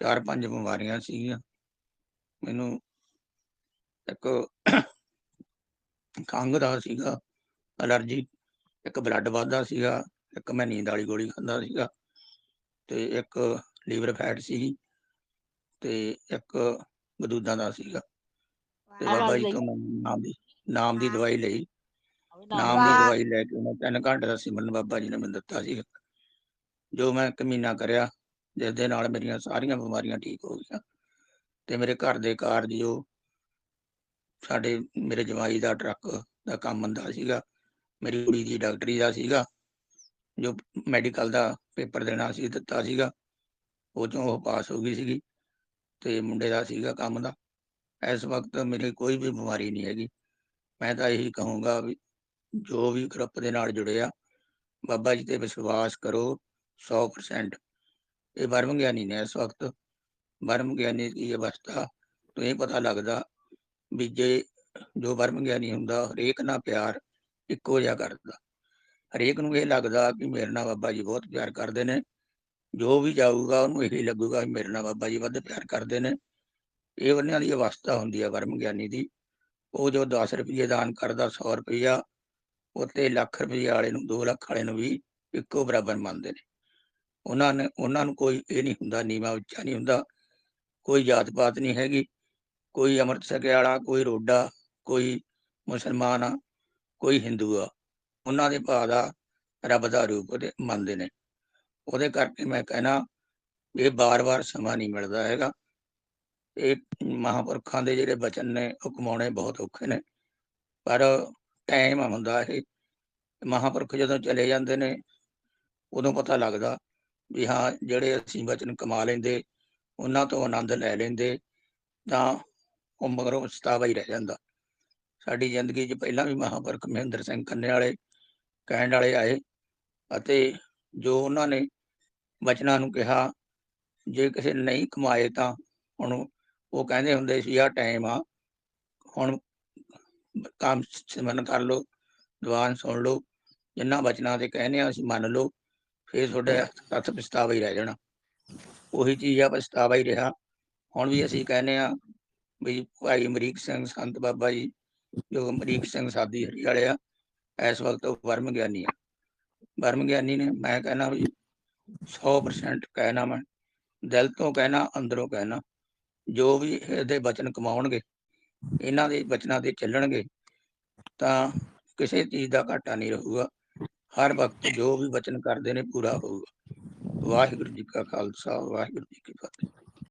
ਚਾਰ ਪੰਜ ਬਿਮਾਰੀਆਂ ਸੀਗੀਆਂ। ਮੈਨੂੰ ਇੱਕ ਖੰਘ ਦਾ ਸੀਗਾ ਅਲਰਜੀ ਇੱਕ ਬਲੱਡ ਵੱਧਦਾ ਸੀਗਾ ਇੱਕ ਮੈਂ ਨੀਂਦ ਵਾਲੀ ਗੋਲੀ ਖਾਂਦਾ ਸੀਗਾ ਤੇ ਇੱਕ ਲੀਵਰ ਫੈਟ ਸੀ ਤੇ ਇੱਕ ਗਦੂਦਾਂ ਦਾ ਸੀਗਾ। ਤੇ ਬਾਬਾ ਜੀ ਤੋਂ ਮੈਂ ਨਾਮ ਦੀ ਨਾਮ ਦੀ ਦਵਾਈ ਲਈ। ਨਾਮ ਦੀ ਦਵਾਈ ਲੈ ਕੇ ਮੈਂ ਤਿੰਨ ਘੰਟੇ ਦਾ ਸਿਮਰਨ ਬਾਬਾ ਜੀ ਨੇ ਮੈਨੂੰ ਦਿੱਤਾ ਸੀ ਜੋ ਮੈਂ ਇੱਕ ਮਹੀਨਾ ਕਰਿਆ ਜਿਸ ਦੇ ਨਾਲ ਮੇਰੀਆਂ ਸਾਰੀਆਂ ਬਿਮਾਰੀਆਂ ਠੀਕ ਹੋ ਗਈਆਂ। ਤੇ ਮੇਰੇ ਘਰ ਦੇ ਕਾਰਜ ਜੋ ਸਾਡੇ, ਮੇਰੇ ਜਮਾਈ ਦਾ ਟਰੱਕ ਦਾ ਕੰਮ ਹੁੰਦਾ ਸੀਗਾ। ਮੇਰੀ ਕੁੜੀ ਦੀ ਡਾਕਟਰੀ ਦਾ ਸੀਗਾ, ਜੋ ਮੈਡੀਕਲ ਦਾ ਪੇਪਰ ਦੇਣਾ ਸੀ, ਦਿੱਤਾ ਸੀਗਾ। ਉਹ ਚੋਂ ਉਹ ਪਾਸ ਹੋ ਗਈ ਸੀਗੀ ਤੇ ਮੁੰਡੇ ਦਾ ਸੀਗਾ ਕੰਮ ਦਾ। ਇਸ ਵਕਤ ਮੇਰੇ ਕੋਈ ਵੀ ਬਿਮਾਰੀ ਨਹੀਂ ਹੈਗੀ। ਮੈਂ ਤਾਂ ਇਹੀ ਕਹੂੰਗਾ ਵੀ ਜੋ ਵੀ ਗਰੁੱਪ ਦੇ ਨਾਲ ਜੁੜਿਆ ਬਾਬਾ ਜੀ ਤੇ ਵਿਸ਼ਵਾਸ ਕਰੋ 100% ਇਹ ਬਰਮ ਗਿਆਨੀ ਨੇ ਇਸ ਵਕਤ ਬਰਮ ਗਿਆਨੀ ਦੀ ਅਵਸਥਾ ਤੋਂ ਇਹ ਪਤਾ ਲੱਗਦਾ ਵੀ ਜੇ ਜੋ ਬਰਮ ਗਿਆਨੀ ਹੁੰਦਾ, ਹਰੇਕ ਨਾਲ ਪਿਆਰ ਇੱਕੋ ਜਿਹਾ ਕਰਦਾ। ਹਰੇਕ ਨੂੰ ਇਹ ਲੱਗਦਾ ਕਿ ਮੇਰੇ ਨਾਲ ਬਾਬਾ ਜੀ ਬਹੁਤ ਪਿਆਰ ਕਰਦੇ ਨੇ। ਜੋ ਵੀ ਜਾਊਗਾ, ਉਹਨੂੰ ਇਹੀ ਲੱਗੂਗਾ ਵੀ ਮੇਰੇ ਨਾਲ ਬਾਬਾ ਜੀ ਵੱਧ ਪਿਆਰ ਕਰਦੇ ਨੇ। ਇਹ ਉਹਨਾਂ ਦੀ ਅਵਸਥਾ ਹੁੰਦੀ ਹੈ ਬਰਮ ਗਿਆਨੀ ਦੀ। ਉਹ ਜੋ 10 ਰੁਪਏ ਦਾਨ ਕਰਦਾ 100 ਰੁਪਇਆ ਉੱਤੇ ਲੱਖ ਰੁਪਏ ਵਾਲੇ ਨੂੰ 2 ਲੱਖ ਵਾਲੇ ਨੂੰ ਵੀ ਇੱਕੋ ਬਰਾਬਰ ਮੰਨਦੇ ਨੇ। ਉਹਨਾਂ ਨੇ, ਉਹਨਾਂ ਨੂੰ ਕੋਈ ਇਹ ਨਹੀਂ ਹੁੰਦਾ, ਨੀਵਾ ਉੱਚਾ ਨਹੀਂ ਹੁੰਦਾ, ਕੋਈ ਜਾਤ ਪਾਤ ਨਹੀਂ ਹੈਗੀ, ਕੋਈ ਅੰਮ੍ਰਿਤ ਛਕੇ ਵਾਲਾ ਕੋਈ ਰੋਡਾ, ਕੋਈ ਮੁਸਲਮਾਨ ਆ, ਕੋਈ ਹਿੰਦੂ ਆ, ਉਹਨਾਂ ਦੇ ਭਾਅ ਦਾ ਰੱਬ ਦਾ ਰੂਪ ਉਹਦੇ ਮੰਨਦੇ ਨੇ। ਉਹਦੇ ਕਰਕੇ ਮੈਂ ਕਹਿਣਾ, ਇਹ ਬਾਰ-ਬਾਰ ਸਮਾਂ ਨਹੀਂ ਮਿਲਦਾ ਹੈਗਾ। ਇਹ ਮਹਾਂਪੁਰਖਾਂ ਦੇ ਜਿਹੜੇ ਬਚਨ ਨੇ, ਉਹ ਕਮਾਉਣੇ ਬਹੁਤ ਔਖੇ ਨੇ। ਪਰ ਟਾਈਮ ਹੁੰਦਾ ਇਹ। ਮਹਾਂਪੁਰਖ ਜਦੋਂ ਚਲੇ ਜਾਂਦੇ ਨੇ, ਉਦੋਂ ਪਤਾ ਲੱਗਦਾ ਵੀ ਹਾਂ, ਜਿਹੜੇ ਅਸੀਂ ਬਚਨ ਕਮਾ ਲੈਂਦੇ, ਉਹਨਾਂ ਤੋਂ ਆਨੰਦ ਲੈ ਲੈਂਦੇ, ਤਾਂ ਉਹ ਮਗਰੋਂ ਪਛਤਾਵਾ ਹੀ ਰਹਿ ਜਾਂਦਾ। ਸਾਡੀ ਜ਼ਿੰਦਗੀ 'ਚ ਪਹਿਲਾਂ ਵੀ ਮਹਾਂਪੁਰਖ ਮਹਿੰਦਰ ਸਿੰਘ ਕੰਨੇ ਵਾਲੇ ਕਹਿਣ ਵਾਲੇ ਆਏ ਅਤੇ ਜੋ ਉਹਨਾਂ ਨੇ ਬਚਨਾਂ ਨੂੰ ਕਿਹਾ, ਜੇ ਕਿਸੇ ਨੇ ਨਹੀਂ ਕਮਾਏ ਤਾਂ ਹੁਣ ਉਹ ਕਹਿੰਦੇ ਹੁੰਦੇ ਸੀ ਆ ਟਾਈਮ ਆ, ਹੁਣ ਕੰਮ ਸਿਮਰਨ ਕਰ ਲਓ, ਦੀਵਾਨ ਸੁਣ ਲਓ, ਜਿੰਨਾ ਬਚਨਾਂ ਤੇ ਕਹਿੰਦੇ ਆ ਅਸੀਂ ਮੰਨ ਲਓ। ਫਿਰ ਤੁਹਾਡੇ ਹੱਥ ਪਛਤਾਵਾ ਹੀ ਰਹਿ ਜਾਣਾ। ਉਹੀ ਚੀਜ਼ ਆ, ਪਛਤਾਵਾ ਹੀ ਰਿਹਾ। ਹੁਣ ਵੀ ਅਸੀਂ ਕਹਿੰਦੇ ਆ ਵੀ ਭਾਈ ਅਮਰੀਕ ਸਿੰਘ ਸੰਤ ਬਾਬਾ ਜੀ, ਜੋ ਅਮਰੀਕ ਸਿੰਘ ਸਾਦੀ ਹਰੀ ਵਾਲੇ ਆ, ਇਸ ਵਕਤ ਉਹ ਵਰਮ ਗਿਆਨੀ ਆ। ਵਰਮ ਗਿਆਨੀ ਨੇ ਮੈਂ ਕਹਿਣਾ ਵੀ 100% ਕਹਿਣਾ ਮੈਂ, ਦਿਲ ਤੋਂ ਕਹਿਣਾ, ਅੰਦਰੋਂ ਕਹਿਣਾ। ਜੋ ਵੀ ਇਹਦੇ ਬਚਨ ਕਮਾਉਣਗੇ, ਇਹਨਾਂ ਦੇ ਬਚਨਾਂ ਤੇ ਚੱਲਣਗੇ, ਤਾਂ ਕਿਸੇ ਚੀਜ਼ ਦਾ ਘਾਟਾ ਨਹੀਂ ਰਹੂਗਾ। ਹਰ ਵਕਤ ਜੋ ਵੀ ਵਚਨ ਕਰਦੇ ਨੇ ਪੂਰਾ ਹੋਊਗਾ। ਵਾਹਿਗੁਰੂ ਜੀ ਕਾ ਖਾਲਸਾ, ਵਾਹਿਗੁਰੂ ਜੀ ਕੀ ਫਤਿਹ।